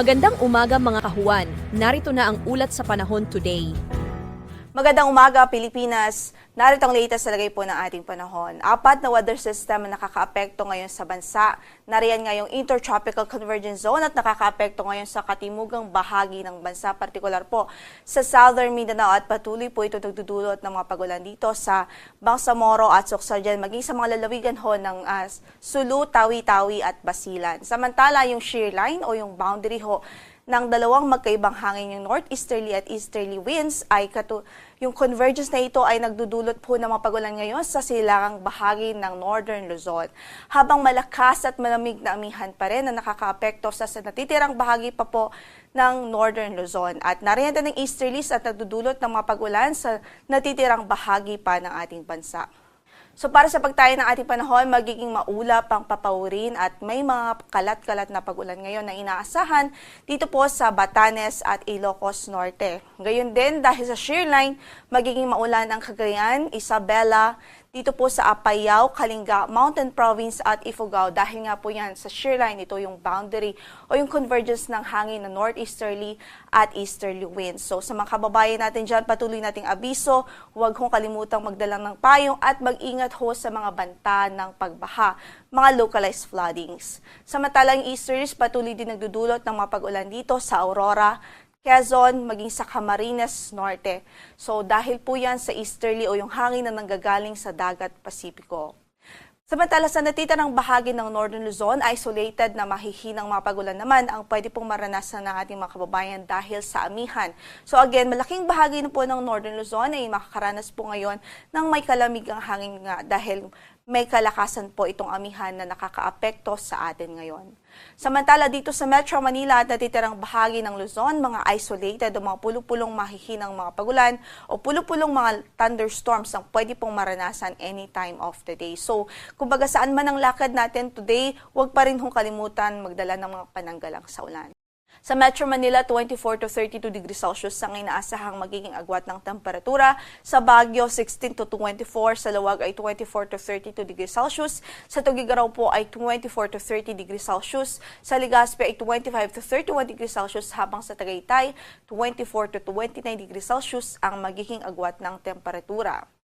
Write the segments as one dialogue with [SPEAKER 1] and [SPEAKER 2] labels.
[SPEAKER 1] Magandang umaga mga kahuan. Narito na ang ulat sa panahon today.
[SPEAKER 2] Magandang umaga, Pilipinas. Narito ang latest sa lagay po ng ating panahon. Apat na weather system ang nakakaapekto ngayon sa bansa. Nariyan ngayong Intertropical Convergence Zone at nakakaapekto ngayon sa katimugang bahagi ng bansa, partikular po sa Southern Mindanao at patuloy po ito nagdudulot ng mga pagulan dito sa Bangsamoro at Soxargen, maging sa mga lalawigan ho ng ah, Sulu, Tawi-Tawi at Basilan. Samantala, yung shear line o yung boundary ho ng dalawang magkaibang hangin yung northeasterly at easterly winds ay katu yung convergence na ito ay nagdudulot po ng mga pagulan ngayon sa silangang bahagi ng northern Luzon. Habang malakas at malamig na amihan pa rin na nakakaapekto sa, sa natitirang bahagi pa po ng northern Luzon. At nariyan ng easterlies at nagdudulot ng mga pagulan sa natitirang bahagi pa ng ating bansa. So para sa pagtayo ng ating panahon, magiging maulap ang papaurin at may mga kalat-kalat na pagulan ngayon na inaasahan dito po sa Batanes at Ilocos Norte. Gayon din dahil sa shear line, magiging maulan ang Cagayan, Isabela, dito po sa Apayao, Kalinga, Mountain Province at Ifugao dahil nga po yan sa shear line, ito yung boundary o yung convergence ng hangin na northeasterly at easterly winds. So sa mga kababayan natin dyan, patuloy nating abiso, huwag hong kalimutang magdala ng payong at mag-ingat ho sa mga banta ng pagbaha, mga localized floodings. Samantalang easterlies, patuloy din nagdudulot ng mga pag-ulan dito sa Aurora, Quezon, maging sa Camarines Norte. So dahil po yan sa easterly o yung hangin na nanggagaling sa dagat Pasipiko. Samantala sa natitirang bahagi ng Northern Luzon, isolated na mahihinang mga pagulan naman ang pwede pong maranasan ng ating mga kababayan dahil sa amihan. So again, malaking bahagi na po ng Northern Luzon ay makakaranas po ngayon ng may kalamig ang hangin nga dahil may kalakasan po itong amihan na nakakaapekto sa atin ngayon. Samantala dito sa Metro Manila at natitirang bahagi ng Luzon, mga isolated o mga pulupulong mahihinang mga pagulan o pulupulong mga thunderstorms ang pwede pong maranasan any time of the day. So, kumbaga saan man ang lakad natin today, huwag pa rin kalimutan magdala ng mga pananggalang sa ulan. Sa Metro Manila, 24 to 32 degrees Celsius ang inaasahang magiging agwat ng temperatura. Sa Baguio, 16 to 24. Sa Lawag ay 24 to 32 degrees Celsius. Sa Tugigaraw po ay 24 to 30 degrees Celsius. Sa Legazpi ay 25 to 31 degrees Celsius habang sa Tagaytay, 24 to 29 degrees Celsius ang magiging agwat ng temperatura.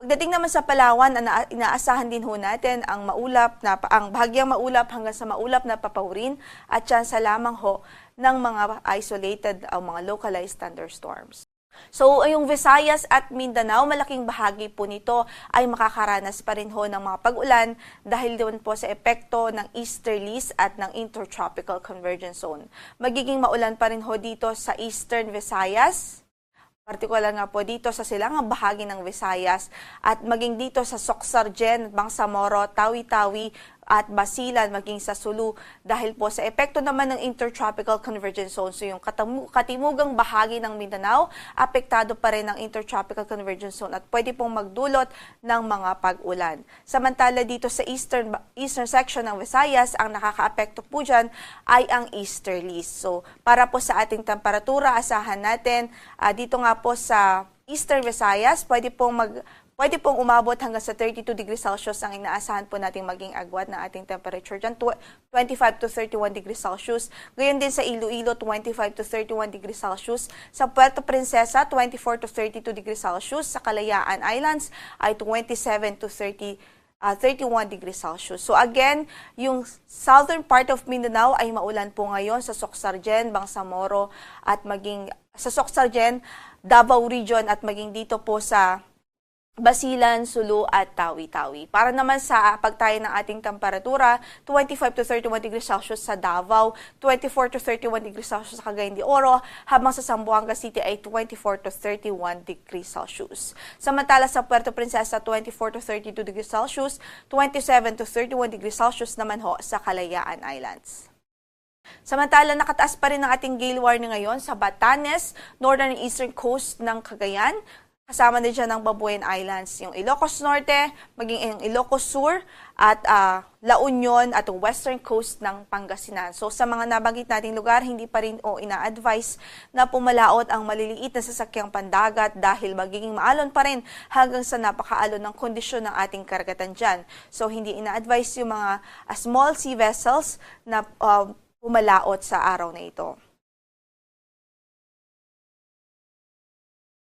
[SPEAKER 2] Pagdating naman sa Palawan, ana- inaasahan din ho natin ang maulap na ang bahagyang maulap hanggang sa maulap na papaurin at sa lamang ho ng mga isolated o mga localized thunderstorms. So, yung Visayas at Mindanao, malaking bahagi po nito ay makakaranas pa rin ho ng mga pag-ulan dahil doon po sa epekto ng easterlies at ng intertropical convergence zone. Magiging maulan pa rin ho dito sa eastern Visayas, Partikular nga po dito sa silangang bahagi ng Visayas at maging dito sa Soxargen, Bangsamoro, Tawi-Tawi at Basilan maging sa Sulu dahil po sa epekto naman ng Intertropical Convergence Zone. So yung katimugang bahagi ng Mindanao, apektado pa rin ng Intertropical Convergence Zone at pwede pong magdulot ng mga pag-ulan. Samantala dito sa eastern eastern section ng Visayas, ang nakakaapekto po dyan ay ang easterlies. So para po sa ating temperatura, asahan natin ah, dito nga po sa Eastern Visayas, pwede pong mag Pwede pong umabot hanggang sa 32 degrees Celsius ang inaasahan po nating maging agwat na ating temperature dyan, tw- 25 to 31 degrees Celsius. Gayon din sa Iloilo, 25 to 31 degrees Celsius. Sa Puerto Princesa, 24 to 32 degrees Celsius. Sa Kalayaan Islands ay 27 to 30 uh, 31 degrees Celsius. So again, yung southern part of Mindanao ay maulan po ngayon sa Soxargen, Bangsamoro at maging sa Soxargen, Davao Region at maging dito po sa Basilan, Sulu at Tawi-Tawi. Para naman sa pagtayo ng ating temperatura, 25 to 31 degrees Celsius sa Davao, 24 to 31 degrees Celsius sa Cagayan de Oro, habang sa Zamboanga City ay 24 to 31 degrees Celsius. Samantala sa Puerto Princesa, 24 to 32 degrees Celsius, 27 to 31 degrees Celsius naman ho sa Kalayaan Islands. Samantala, nakataas pa rin ang ating gale warning ngayon sa Batanes, northern and eastern coast ng Cagayan, Kasama din siya ng Babuyan Islands, yung Ilocos Norte, maging yung Ilocos Sur, at ah, La Union at western coast ng Pangasinan. So sa mga nabanggit nating lugar, hindi pa rin o ina-advise na pumalaot ang maliliit na sasakyang pandagat dahil magiging maalon pa rin hanggang sa napakaalon ng kondisyon ng ating karagatan dyan. So hindi ina-advise yung mga ah, small sea vessels na ah, pumalaot sa araw na ito.